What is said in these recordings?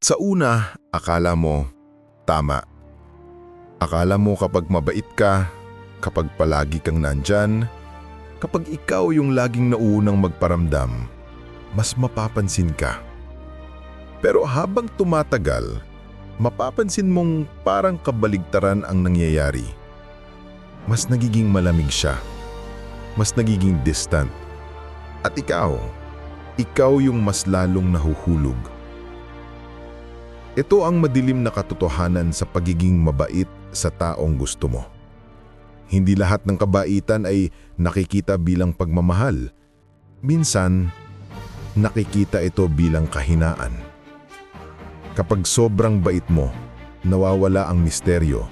Sa una, akala mo, tama. Akala mo kapag mabait ka, kapag palagi kang nandyan, kapag ikaw yung laging nauunang magparamdam, mas mapapansin ka. Pero habang tumatagal, mapapansin mong parang kabaligtaran ang nangyayari. Mas nagiging malamig siya. Mas nagiging distant. At ikaw, ikaw yung mas lalong nahuhulog. Ito ang madilim na katotohanan sa pagiging mabait sa taong gusto mo. Hindi lahat ng kabaitan ay nakikita bilang pagmamahal. Minsan, nakikita ito bilang kahinaan. Kapag sobrang bait mo, nawawala ang misteryo,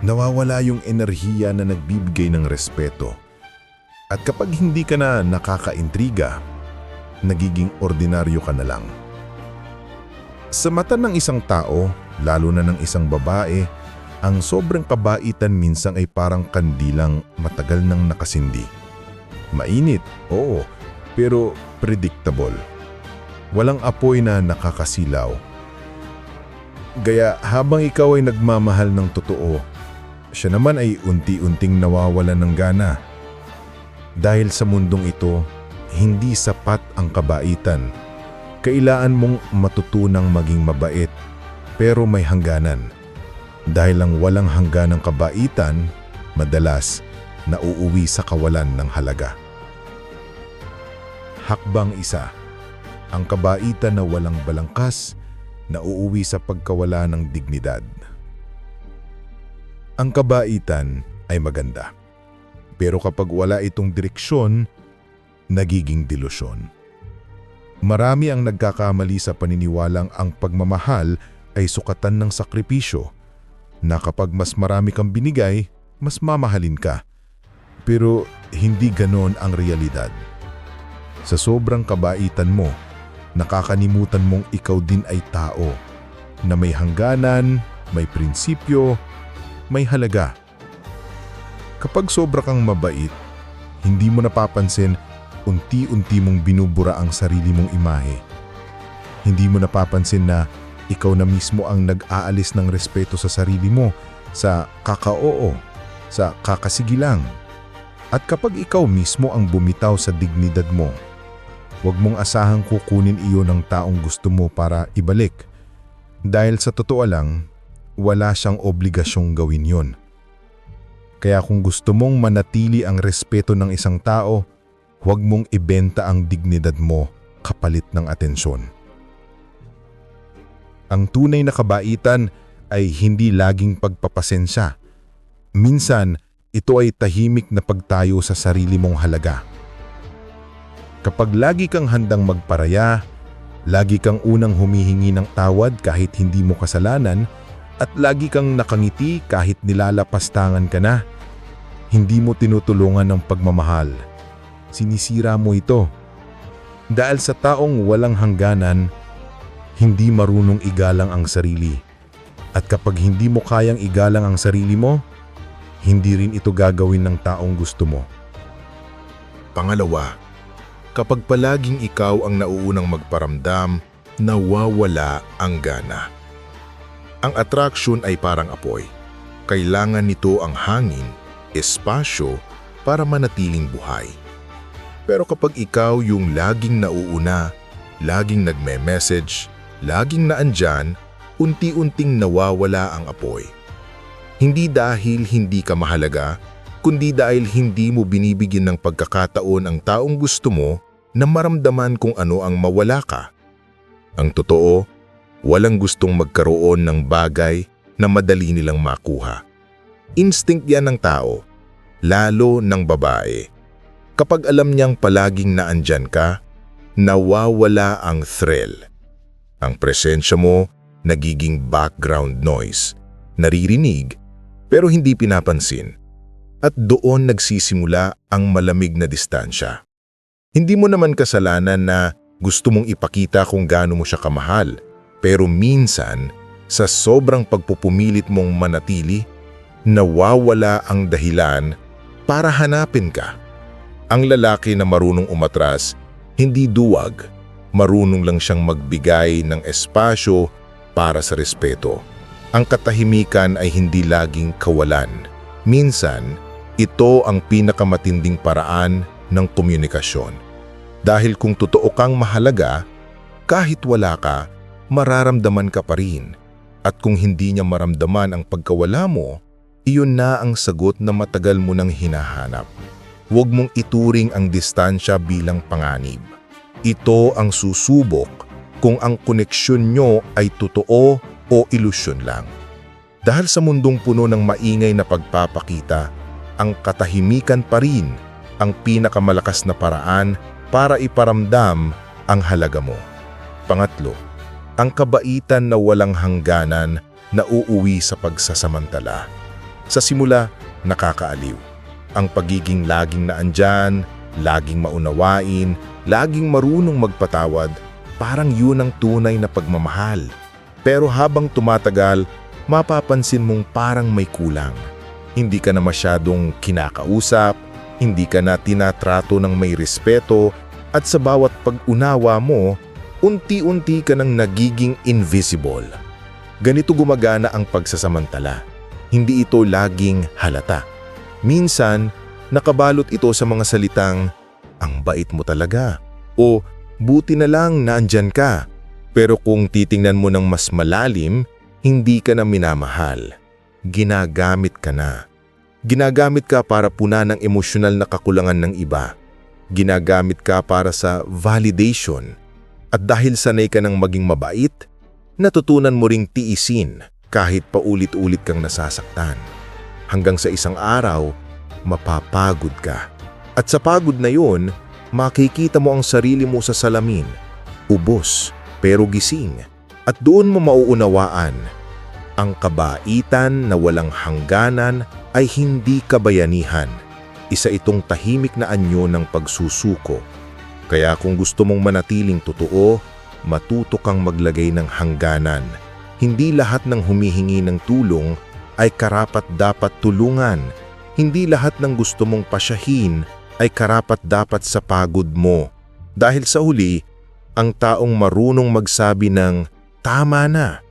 nawawala yung enerhiya na nagbibigay ng respeto. At kapag hindi ka na nakakaintriga, nagiging ordinaryo ka na lang. Sa mata ng isang tao, lalo na ng isang babae, ang sobrang kabaitan minsan ay parang kandilang matagal nang nakasindi. Mainit, oo, pero predictable. Walang apoy na nakakasilaw. Gaya habang ikaw ay nagmamahal ng totoo, siya naman ay unti-unting nawawalan ng gana. Dahil sa mundong ito, hindi sapat ang kabaitan. Kailangan mong matutunang maging mabait, pero may hangganan. Dahil ang walang hangganang kabaitan, madalas nauuwi sa kawalan ng halaga. Hakbang isa, ang kabaitan na walang balangkas, nauuwi sa pagkawala ng dignidad. Ang kabaitan ay maganda. Pero kapag wala itong direksyon, nagiging delusyon. Marami ang nagkakamali sa paniniwalang ang pagmamahal ay sukatan ng sakripisyo na kapag mas marami kang binigay, mas mamahalin ka. Pero hindi ganon ang realidad. Sa sobrang kabaitan mo, nakakanimutan mong ikaw din ay tao na may hangganan, may prinsipyo, may halaga. Kapag sobra kang mabait, hindi mo napapansin unti-unti mong binubura ang sarili mong imahe. Hindi mo napapansin na ikaw na mismo ang nag-aalis ng respeto sa sarili mo, sa kakaoo, sa kakasigilang. At kapag ikaw mismo ang bumitaw sa dignidad mo, huwag mong asahang kukunin iyon ng taong gusto mo para ibalik. Dahil sa totoo lang, wala siyang obligasyong gawin yon. Kaya kung gusto mong manatili ang respeto ng isang tao, huwag mong ibenta ang dignidad mo kapalit ng atensyon. Ang tunay na kabaitan ay hindi laging pagpapasensya. Minsan, ito ay tahimik na pagtayo sa sarili mong halaga. Kapag lagi kang handang magparaya, lagi kang unang humihingi ng tawad kahit hindi mo kasalanan, at lagi kang nakangiti kahit nilalapastangan ka na, hindi mo tinutulungan ng pagmamahal. Sinisira mo ito. Dahil sa taong walang hangganan, hindi marunong igalang ang sarili. At kapag hindi mo kayang igalang ang sarili mo, hindi rin ito gagawin ng taong gusto mo. Pangalawa, kapag palaging ikaw ang nauunang magparamdam, nawawala ang gana. Ang attraction ay parang apoy. Kailangan nito ang hangin, espasyo para manatiling buhay. Pero kapag ikaw yung laging nauuna, laging nagme-message, laging naandyan, unti-unting nawawala ang apoy. Hindi dahil hindi ka mahalaga, kundi dahil hindi mo binibigyan ng pagkakataon ang taong gusto mo na maramdaman kung ano ang mawala ka. Ang totoo, walang gustong magkaroon ng bagay na madali nilang makuha. Instinct yan ng tao, lalo ng babae. Kapag alam niyang palaging naandyan ka, nawawala ang thrill. Ang presensya mo nagiging background noise, naririnig pero hindi pinapansin. At doon nagsisimula ang malamig na distansya. Hindi mo naman kasalanan na gusto mong ipakita kung gaano mo siya kamahal, pero minsan, sa sobrang pagpupumilit mong manatili, nawawala ang dahilan para hanapin ka. Ang lalaki na marunong umatras, hindi duwag, marunong lang siyang magbigay ng espasyo para sa respeto. Ang katahimikan ay hindi laging kawalan. Minsan, ito ang pinakamatinding paraan ng komunikasyon. Dahil kung totoo kang mahalaga, kahit wala ka, mararamdaman ka pa rin. At kung hindi niya maramdaman ang pagkawala mo, iyon na ang sagot na matagal mo nang hinahanap. Huwag mong ituring ang distansya bilang panganib. Ito ang susubok kung ang koneksyon nyo ay totoo o ilusyon lang. Dahil sa mundong puno ng maingay na pagpapakita, ang katahimikan pa rin ang pinakamalakas na paraan para iparamdam ang halaga mo. Pangatlo, ang kabaitan na walang hangganan na uuwi sa pagsasamantala. Sa simula, nakakaaliw. Ang pagiging laging naandyan, laging maunawain, laging marunong magpatawad, parang yun ang tunay na pagmamahal. Pero habang tumatagal, mapapansin mong parang may kulang. Hindi ka na masyadong kinakausap, hindi ka na tinatrato ng may respeto, at sa bawat pag-unawa mo, unti-unti ka nang nagiging invisible. Ganito gumagana ang pagsasamantala. Hindi ito laging halata. Minsan, nakabalot ito sa mga salitang, ang bait mo talaga, o buti na lang naandyan ka. Pero kung titingnan mo ng mas malalim, hindi ka na minamahal. Ginagamit ka na. Ginagamit ka para puna ng emosyonal na kakulangan ng iba. Ginagamit ka para sa validation. At dahil sanay ka ng maging mabait, natutunan mo ring tiisin kahit paulit-ulit kang nasasaktan. Hanggang sa isang araw, mapapagod ka. At sa pagod na yun, makikita mo ang sarili mo sa salamin. Ubos, pero gising. At doon mo mauunawaan, ang kabaitan na walang hangganan ay hindi kabayanihan. Isa itong tahimik na anyo ng pagsusuko. Kaya kung gusto mong manatiling totoo, matuto kang maglagay ng hangganan. Hindi lahat ng humihingi ng tulong ay karapat dapat tulungan. Hindi lahat ng gusto mong pasyahin ay karapat dapat sa pagod mo. Dahil sa huli, ang taong marunong magsabi ng tama na.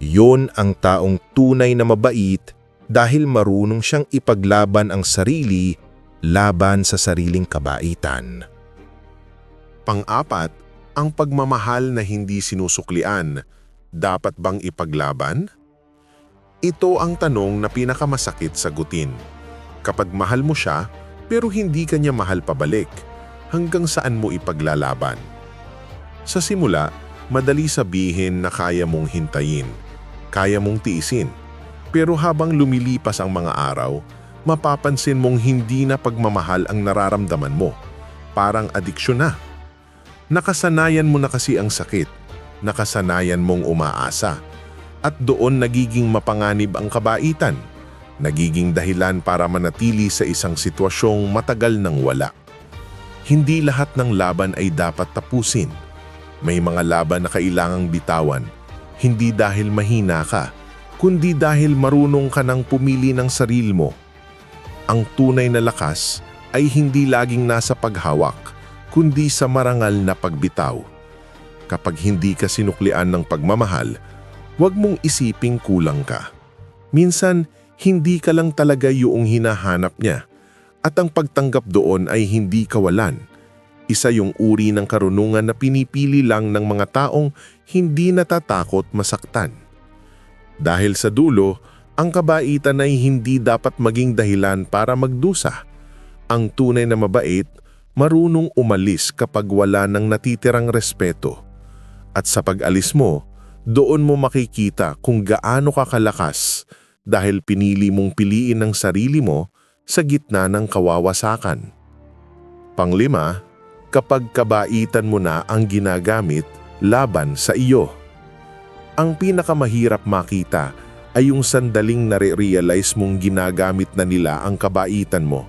Yon ang taong tunay na mabait dahil marunong siyang ipaglaban ang sarili laban sa sariling kabaitan. Pang-apat, ang pagmamahal na hindi sinusuklian, dapat bang ipaglaban? Ito ang tanong na pinakamasakit sagutin. Kapag mahal mo siya, pero hindi ka niya mahal pabalik, hanggang saan mo ipaglalaban? Sa simula, madali sabihin na kaya mong hintayin, kaya mong tiisin. Pero habang lumilipas ang mga araw, mapapansin mong hindi na pagmamahal ang nararamdaman mo. Parang adiksyon na. Nakasanayan mo na kasi ang sakit. Nakasanayan mong umaasa. At doon nagiging mapanganib ang kabaitan. Nagiging dahilan para manatili sa isang sitwasyong matagal nang wala. Hindi lahat ng laban ay dapat tapusin. May mga laban na kailangang bitawan, hindi dahil mahina ka, kundi dahil marunong ka nang pumili ng sarili mo. Ang tunay na lakas ay hindi laging nasa paghawak, kundi sa marangal na pagbitaw. Kapag hindi ka sinuklian ng pagmamahal, huwag mong isiping kulang ka. Minsan, hindi ka lang talaga yung hinahanap niya at ang pagtanggap doon ay hindi kawalan. Isa yung uri ng karunungan na pinipili lang ng mga taong hindi natatakot masaktan. Dahil sa dulo, ang kabaitan ay hindi dapat maging dahilan para magdusa. Ang tunay na mabait, marunong umalis kapag wala nang natitirang respeto. At sa pag-alis mo, doon mo makikita kung gaano ka kalakas dahil pinili mong piliin ang sarili mo sa gitna ng kawawasakan. Panglima, kapag kabaitan mo na ang ginagamit laban sa iyo. Ang pinakamahirap makita ay yung sandaling nare-realize mong ginagamit na nila ang kabaitan mo.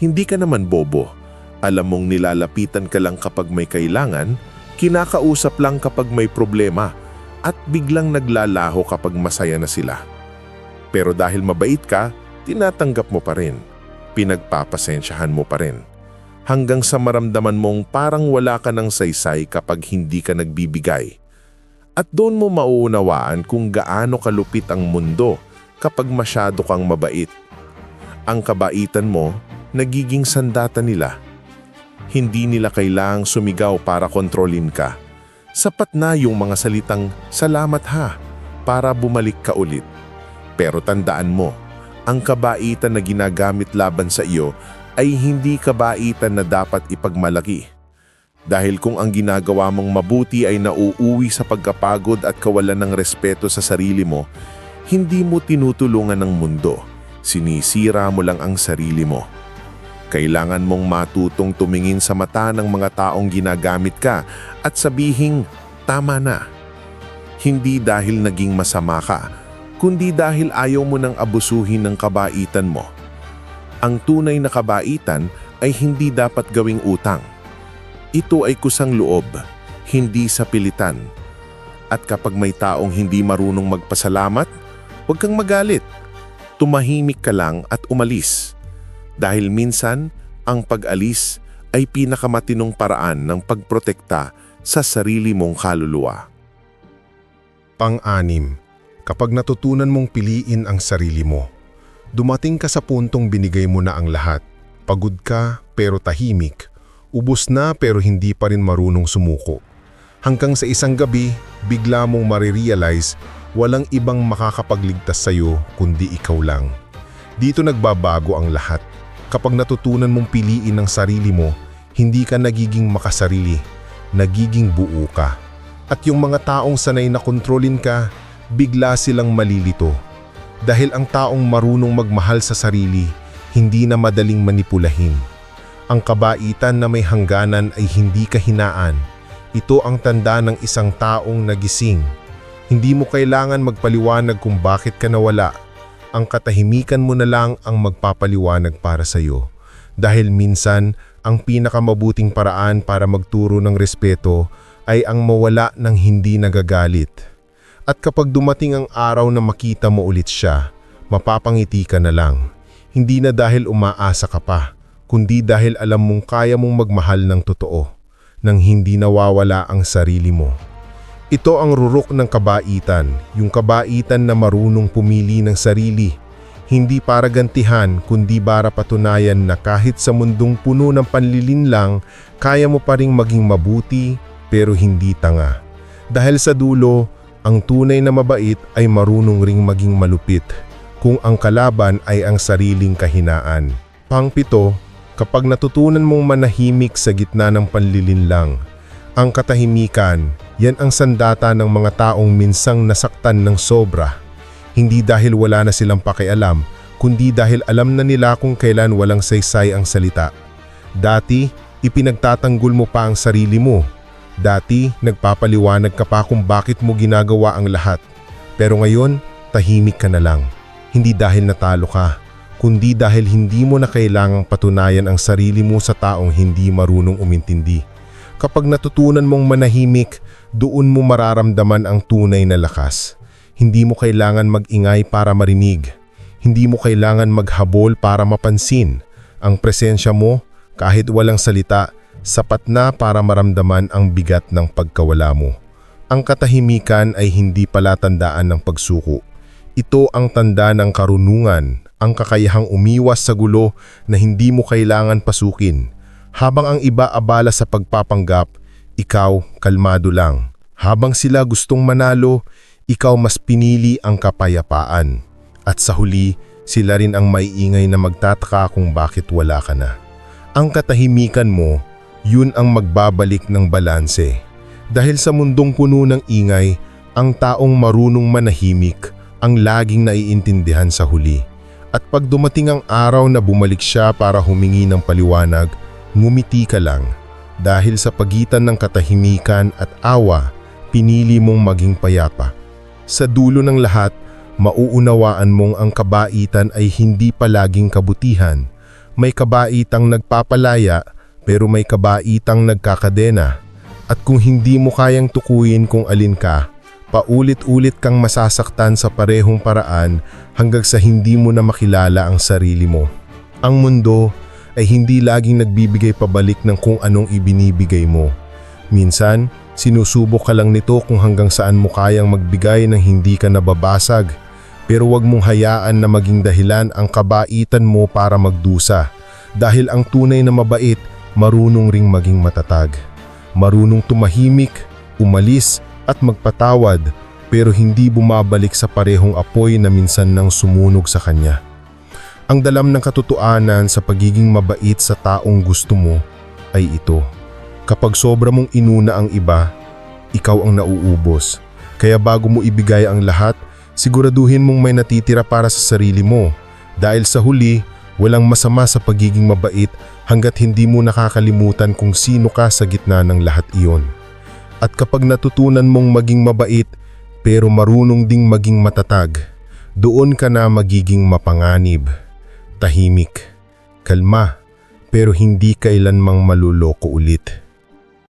Hindi ka naman bobo. Alam mong nilalapitan ka lang kapag may kailangan, kinakausap lang kapag may problema, at biglang naglalaho kapag masaya na sila. Pero dahil mabait ka, tinatanggap mo pa rin. Pinagpapasensyahan mo pa rin hanggang sa maramdaman mong parang wala ka ng saysay kapag hindi ka nagbibigay. At doon mo mauunawaan kung gaano kalupit ang mundo kapag masyado kang mabait. Ang kabaitan mo, nagiging sandata nila. Hindi nila kailangang sumigaw para kontrolin ka. Sapat na yung mga salitang, salamat ha, para bumalik ka ulit. Pero tandaan mo, ang kabaitan na ginagamit laban sa iyo ay hindi kabaitan na dapat ipagmalaki. Dahil kung ang ginagawa mong mabuti ay nauuwi sa pagkapagod at kawalan ng respeto sa sarili mo, hindi mo tinutulungan ng mundo. Sinisira mo lang ang sarili mo. Kailangan mong matutong tumingin sa mata ng mga taong ginagamit ka at sabihing, tama na. Hindi dahil naging masama ka, kundi dahil ayaw mo nang abusuhin ng kabaitan mo. Ang tunay na kabaitan ay hindi dapat gawing utang. Ito ay kusang loob, hindi sa pilitan. At kapag may taong hindi marunong magpasalamat, huwag kang magalit. Tumahimik ka lang at umalis. Dahil minsan, ang pag-alis ay pinakamatinong paraan ng pagprotekta sa sarili mong kaluluwa. Pang-anim, kapag natutunan mong piliin ang sarili mo, dumating ka sa puntong binigay mo na ang lahat. Pagod ka pero tahimik, ubos na pero hindi pa rin marunong sumuko. Hanggang sa isang gabi, bigla mong marirealize walang ibang makakapagligtas sa'yo kundi ikaw lang. Dito nagbabago ang lahat. Kapag natutunan mong piliin ang sarili mo, hindi ka nagiging makasarili, nagiging buo ka. At yung mga taong sanay na kontrolin ka, bigla silang malilito. Dahil ang taong marunong magmahal sa sarili, hindi na madaling manipulahin. Ang kabaitan na may hangganan ay hindi kahinaan. Ito ang tanda ng isang taong nagising. Hindi mo kailangan magpaliwanag kung bakit ka nawala. Ang katahimikan mo na lang ang magpapaliwanag para sa iyo. Dahil minsan, ang pinakamabuting paraan para magturo ng respeto ay ang mawala ng hindi nagagalit. At kapag dumating ang araw na makita mo ulit siya, mapapangiti ka na lang. Hindi na dahil umaasa ka pa, kundi dahil alam mong kaya mong magmahal ng totoo, nang hindi nawawala ang sarili mo. Ito ang rurok ng kabaitan, yung kabaitan na marunong pumili ng sarili. Hindi para gantihan, kundi para patunayan na kahit sa mundong puno ng panlilinlang, kaya mo pa ring maging mabuti pero hindi tanga. Dahil sa dulo, ang tunay na mabait ay marunong ring maging malupit kung ang kalaban ay ang sariling kahinaan. Pangpito, kapag natutunan mong manahimik sa gitna ng panlilinlang, ang katahimikan, yan ang sandata ng mga taong minsang nasaktan ng sobra. Hindi dahil wala na silang pakialam, kundi dahil alam na nila kung kailan walang saysay ang salita. Dati, ipinagtatanggol mo pa ang sarili mo. Dati, nagpapaliwanag ka pa kung bakit mo ginagawa ang lahat. Pero ngayon, tahimik ka na lang. Hindi dahil natalo ka, kundi dahil hindi mo na kailangang patunayan ang sarili mo sa taong hindi marunong umintindi. Kapag natutunan mong manahimik, doon mo mararamdaman ang tunay na lakas. Hindi mo kailangan mag-ingay para marinig. Hindi mo kailangan maghabol para mapansin. Ang presensya mo, kahit walang salita, sapat na para maramdaman ang bigat ng pagkawala mo. Ang katahimikan ay hindi palatandaan ng pagsuko. Ito ang tanda ng karunungan, ang kakayahang umiwas sa gulo na hindi mo kailangan pasukin. Habang ang iba abala sa pagpapanggap, ikaw kalmado lang. Habang sila gustong manalo, ikaw mas pinili ang kapayapaan. At sa huli, sila rin ang maiingay na magtataka kung bakit wala ka na. Ang katahimikan mo, yun ang magbabalik ng balanse. Dahil sa mundong puno ng ingay, ang taong marunong manahimik ang laging naiintindihan sa huli. At pag dumating ang araw na bumalik siya para humingi ng paliwanag, ngumiti ka lang. Dahil sa pagitan ng katahimikan at awa, pinili mong maging payapa. Sa dulo ng lahat, mauunawaan mong ang kabaitan ay hindi palaging kabutihan. May kabaitang nagpapalaya pero may kabaitang nagkakadena. At kung hindi mo kayang tukuyin kung alin ka, paulit-ulit kang masasaktan sa parehong paraan hanggang sa hindi mo na makilala ang sarili mo. Ang mundo ay hindi laging nagbibigay pabalik ng kung anong ibinibigay mo. Minsan, Sinusubok ka lang nito kung hanggang saan mo kayang magbigay ng hindi ka nababasag. Pero wag mong hayaan na maging dahilan ang kabaitan mo para magdusa. Dahil ang tunay na mabait, marunong ring maging matatag. Marunong tumahimik, umalis at magpatawad pero hindi bumabalik sa parehong apoy na minsan nang sumunog sa kanya. Ang dalam ng katotohanan sa pagiging mabait sa taong gusto mo ay ito. Kapag sobra mong inuna ang iba, ikaw ang nauubos. Kaya bago mo ibigay ang lahat, siguraduhin mong may natitira para sa sarili mo. Dahil sa huli, walang masama sa pagiging mabait hanggat hindi mo nakakalimutan kung sino ka sa gitna ng lahat iyon. At kapag natutunan mong maging mabait pero marunong ding maging matatag, doon ka na magiging mapanganib, tahimik, kalma, pero hindi kailanmang maluloko ulit.